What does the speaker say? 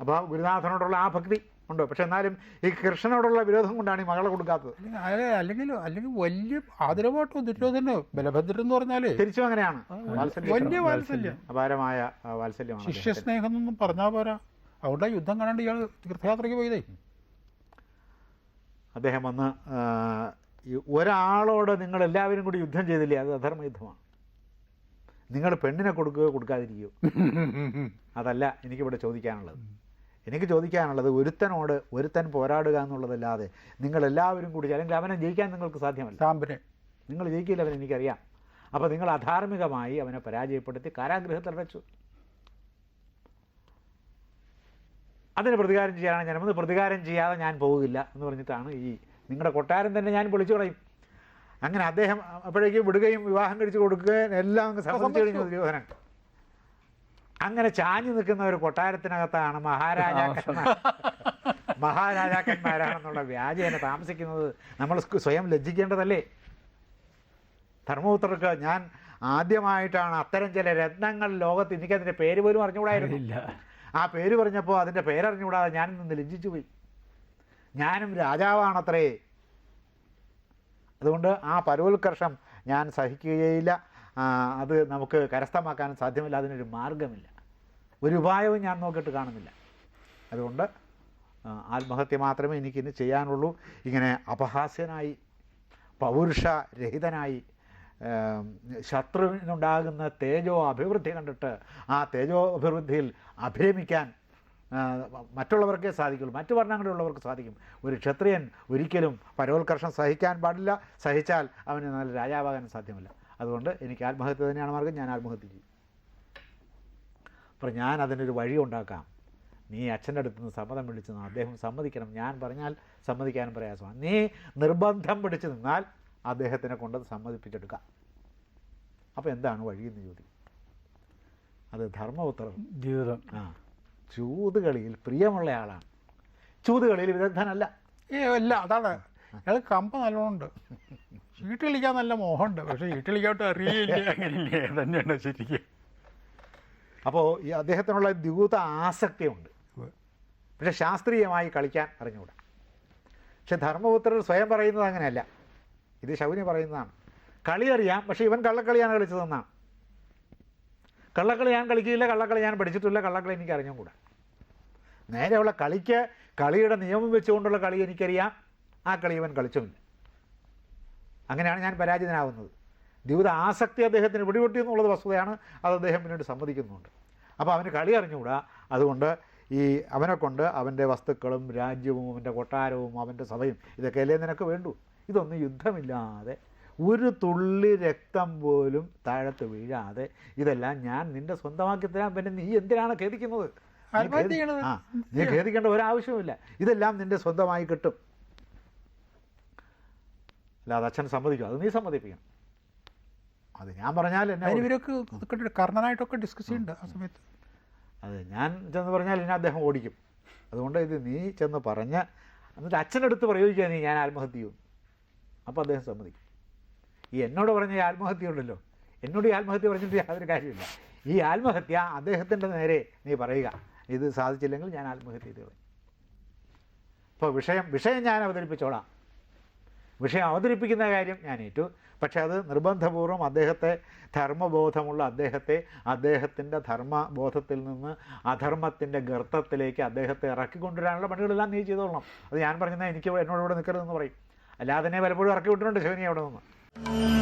അപ്പോൾ ഗുരുനാഥനോടുള്ള ആ ഭക്തി ഉണ്ട്. പക്ഷെ എന്നാലും ഈ കൃഷ്ണനോടുള്ള വിരോധം കൊണ്ടാണ് ഈ മകളെ കൊടുക്കാത്തത്. അല്ലെങ്കിൽ അല്ല അല്ലെങ്കിൽ വലിയ ആദരവാട്ടോ ദുര്യോധനോ ബലഭദ്രൻ എന്ന് പറഞ്ഞാൽ തിരിച്ചും അങ്ങനെയാണ്. വലിയ വാത്സല്യം. അപാരമായ വാത്സല്യമാണ്. ശിഷ്യസ്നേഹം എന്നൊന്നും പറഞ്ഞാൽ പോരാ. അവിടെ യുദ്ധം കാണാണ്ട് ഇയാൾ തീർത്ഥയാത്രയ്ക്ക് പോയതേ. അദ്ദേഹം വന്ന് ഒരാളോട് നിങ്ങൾ എല്ലാവരും കൂടി യുദ്ധം ചെയ്തില്ലേ? അത് അധർമ്മ യുദ്ധമാണ്. നിങ്ങൾ പെണ്ണിനെ കൊടുക്കുകയോ കൊടുക്കാതിരിക്കുകയോ? അതല്ല എനിക്കിവിടെ ചോദിക്കാനുള്ളത്. എനിക്ക് ചോദിക്കാനുള്ളത് ഒരുത്തനോട് ഒരുത്തൻ പോരാടുക എന്നുള്ളതല്ലാതെ നിങ്ങൾ എല്ലാവരും കൂടി അല്ലെങ്കിൽ അവനെ ജയിക്കാൻ നിങ്ങൾക്ക് സാധ്യമല്ല. സാമ്പനെ നിങ്ങൾ ജയിക്കില്ല അവൻ എനിക്കറിയാം. അപ്പോൾ നിങ്ങൾ അധാർമികമായി അവനെ പരാജയപ്പെടുത്തി കാരാഗ്രഹത്തിൽ അടച്ചു അതിന് പ്രതികാരം ചെയ്യാനാണ് ഞാൻ ഒന്ന് പ്രതികാരം ചെയ്യാതെ ഞാൻ പോകില്ല എന്ന് പറഞ്ഞിട്ടാണ് ഈ നിങ്ങളുടെ കൊട്ടാരം തന്നെ ഞാൻ വിളിച്ചു കളയും. അങ്ങനെ അദ്ദേഹം അപ്പോഴേക്കും വിടുകയും വിവാഹം കഴിച്ചു കൊടുക്കുകയും എല്ലാം അങ്ങ് സമ്മതിച്ചു കഴിഞ്ഞു ദുര്യോധനൻ. അങ്ങനെ ചാഞ്ഞു നിൽക്കുന്ന ഒരു കൊട്ടാരത്തിനകത്താണ് മഹാരാജാക്കന്മാർ. മഹാരാജാക്കന്മാരാണെന്നുള്ള വ്യാജേന താമസിക്കുന്നത് നമ്മൾ സ്വയം ലജ്ജിക്കേണ്ടതല്ലേ? ധർമ്മപുത്രർക്ക് ഞാൻ ആദ്യമായിട്ടാണ് അത്തരം ചില രത്നങ്ങൾ ലോകത്ത് എനിക്കതിന്റെ പേര് പോലും അറിഞ്ഞുകൂടായിരുന്നില്ല ആ പേര് പറഞ്ഞപ്പോൾ അതിന്റെ പേരറിഞ്ഞുകൂടാതെ ഞാൻ നിന്ന് ലജ്ജിച്ചു പോയി. ഞാനും രാജാവാണത്രേ. അതുകൊണ്ട് ആ പരോത്കർഷം ഞാൻ സഹിക്കുകയില്ല. അത് നമുക്ക് കരസ്ഥമാക്കാൻ സാധ്യമല്ല അതിനൊരു മാർഗമില്ല ഒരു ഉപായവും ഞാൻ നോക്കിയിട്ട് കാണുന്നില്ല. അതുകൊണ്ട് ആത്മഹത്യ മാത്രമേ എനിക്കിന്ന് ചെയ്യാനുള്ളൂ. ഇങ്ങനെ അപഹാസ്യനായി പൗരുഷരഹിതനായി ശത്രുവിനുണ്ടാകുന്ന തേജോ അഭിവൃദ്ധി കണ്ടിട്ട് ആ തേജോ അഭിവൃദ്ധിയിൽ അഭിരമിക്കാൻ മറ്റുള്ളവർക്കേ സാധിക്കുള്ളൂ. മറ്റു വർണങ്ങളിലുള്ളവർക്ക് സാധിക്കും. ഒരു ക്ഷത്രിയൻ ഒരിക്കലും പരോത്കർഷം സഹിക്കാൻ പാടില്ല. സഹിച്ചാൽ അവന് നല്ല രാജാവാകാൻ സാധ്യമല്ല. അതുകൊണ്ട് എനിക്ക് ആത്മഹത്യ തന്നെയാണ് മാർഗം ഞാൻ ആത്മഹത്യ ചെയ്യും. അപ്പോൾ ഞാൻ അതിനൊരു വഴി ഉണ്ടാക്കാം. നീ അച്ഛന്റെ അടുത്ത് നിന്ന് സമ്മതം പിടിച്ചു നിന്നാൽ അദ്ദേഹം സമ്മതിക്കണം. ഞാൻ പറഞ്ഞാൽ സമ്മതിക്കാനും പ്രയാസമാണ്. നീ നിർബന്ധം പിടിച്ചു നിന്നാൽ അദ്ദേഹത്തിനെ കൊണ്ട് സമ്മതിപ്പിച്ചെടുക്കാം. അപ്പോൾ എന്താണ് വഴിയെന്ന് ചോദിക്കും. അത് ധർമ്മപുത്രം ജീവിതം ആ ചൂതുകളിയിൽ പ്രിയമുള്ള ആളാണ്. ചൂതുകളിയിൽ വിദഗ്ധനല്ല. ഏ അല്ല അതാണ്. അയാൾ കമ്പ നല്ലോണമുണ്ട് ചീട്ട് കളിക്കാൻ നല്ല മോഹമുണ്ട്. പക്ഷേ ചീട്ട് കളിക്കാട്ട് അറിയില്ല. അങ്ങനെയില്ലേ? തന്നെയാണ് ശരിക്കും. അപ്പോൾ ഈ അദ്ദേഹത്തിനുള്ള ദ്യൂത ആസക്തിയുണ്ട്. പക്ഷെ ശാസ്ത്രീയമായി കളിക്കാൻ അറിഞ്ഞുകൂടാ. പക്ഷെ ധർമ്മപുത്രർ സ്വയം പറയുന്നത് അങ്ങനെയല്ല. ഇത് ശൗനി പറയുന്നതാണ്. കളി അറിയാം പക്ഷേ ഇവൻ കള്ളക്കളിയാണ് കളിച്ചതെന്നാണ്. കള്ളക്കളി ഞാൻ കളിക്കില്ല കള്ളക്കളി ഞാൻ പഠിച്ചിട്ടില്ല കള്ളക്കളി എനിക്ക് അറിഞ്ഞും കൂടെ നേരെയുള്ള കളിക്ക് കളിയുടെ നിയമം വെച്ചുകൊണ്ടുള്ള കളി എനിക്കറിയാം. ആ കളി ഇവൻ കളിച്ചുമില്ല. അങ്ങനെയാണ് ഞാൻ പരാജിതനാവുന്നത് ദ്യൂത ആസക്തി അദ്ദേഹത്തിന് പിടിപെട്ടി എന്നുള്ളത് വസ്തുതയാണ്. അത് അദ്ദേഹം പിന്നീട് സമ്മതിക്കുന്നുണ്ട്. അപ്പോൾ അവന് കളി അറിഞ്ഞുകൂടാ? അതുകൊണ്ട് ഈ അവനെ കൊണ്ട് അവന്റെ വസ്തുക്കളും രാജ്യവും അവന്റെ കൊട്ടാരവും അവന്റെ സഭയും ഇതൊക്കെ അല്ലേ നിനക്ക് വേണ്ടു? ഇതൊന്നും യുദ്ധമില്ലാതെ ഒരു തുള്ളി രക്തം പോലും താഴത്ത് വീഴാതെ ഇതെല്ലാം ഞാൻ നിന്റെ സ്വന്തമാക്കി തരാൻ പിന്നെ നീ എന്തിനാണ് ഖേദിക്കുന്നത്. ആ നീ ഖേദിക്കേണ്ട ഒരാവശ്യവുമില്ല. ഇതെല്ലാം നിന്റെ സ്വന്തമായി കിട്ടും. അല്ലാതെ അച്ഛൻ സമ്മതിക്കും. അത് നീ സമ്മതിപ്പിക്കണം. അത് ഞാൻ പറഞ്ഞാൽ എന്നെ ഇവരൊക്കെ കർണനായിട്ടൊക്കെ ഡിസ്കസ് ചെയ്യുന്നുണ്ട് ആ സമയത്ത്. അത് ഞാൻ ചെന്ന് പറഞ്ഞാൽ എന്നെ അദ്ദേഹം ഓടിക്കും. അതുകൊണ്ട് ഇത് നീ ചെന്ന് പറഞ്ഞ് എന്നിട്ട് അച്ഛനടുത്ത് പ്രയോഗിക്കുക നീ ഞാൻ ആത്മഹത്യ ചെയ്യും. അപ്പോൾ അദ്ദേഹം സമ്മതിക്കും. ഈ എന്നോട് പറഞ്ഞ ഈ ആത്മഹത്യ ഉണ്ടല്ലോ. എന്നോട് ഈ ആത്മഹത്യ പറഞ്ഞിട്ട് യാതൊരു കാര്യമില്ല ഈ ആത്മഹത്യ അദ്ദേഹത്തിന്റെ നേരെ നീ പറയുക. ഇത് സാധിച്ചില്ലെങ്കിൽ ഞാൻ ആത്മഹത്യ ചെയ്ത് കളയും അപ്പോൾ വിഷയം വിഷയം ഞാൻ അവതരിപ്പിച്ചോളാം. വിഷയം അവതരിപ്പിക്കുന്ന കാര്യം ഞാൻ ഏറ്റു. പക്ഷേ അത് നിർബന്ധപൂർവം അദ്ദേഹത്തെ ധർമ്മബോധമുള്ള അദ്ദേഹത്തെ അദ്ദേഹത്തിന്റെ ധർമ്മബോധത്തിൽ നിന്ന് അധർമ്മത്തിന്റെ ഗർത്തത്തിലേക്ക് അദ്ദേഹത്തെ ഇറക്കി ഇറക്കിക്കൊണ്ടുവരാനുള്ള പണികളെല്ലാം നീ ചെയ്തോളണം. അത് ഞാൻ പറഞ്ഞാൽ എനിക്ക് എന്നോട് ഇവിടെ നിൽക്കരുതെന്ന് പറയും. അല്ലാതെ തന്നെ പലപ്പോഴും ഇറക്കി വിട്ടിട്ടുണ്ട് ശിവനി അവിടെ നിന്ന്.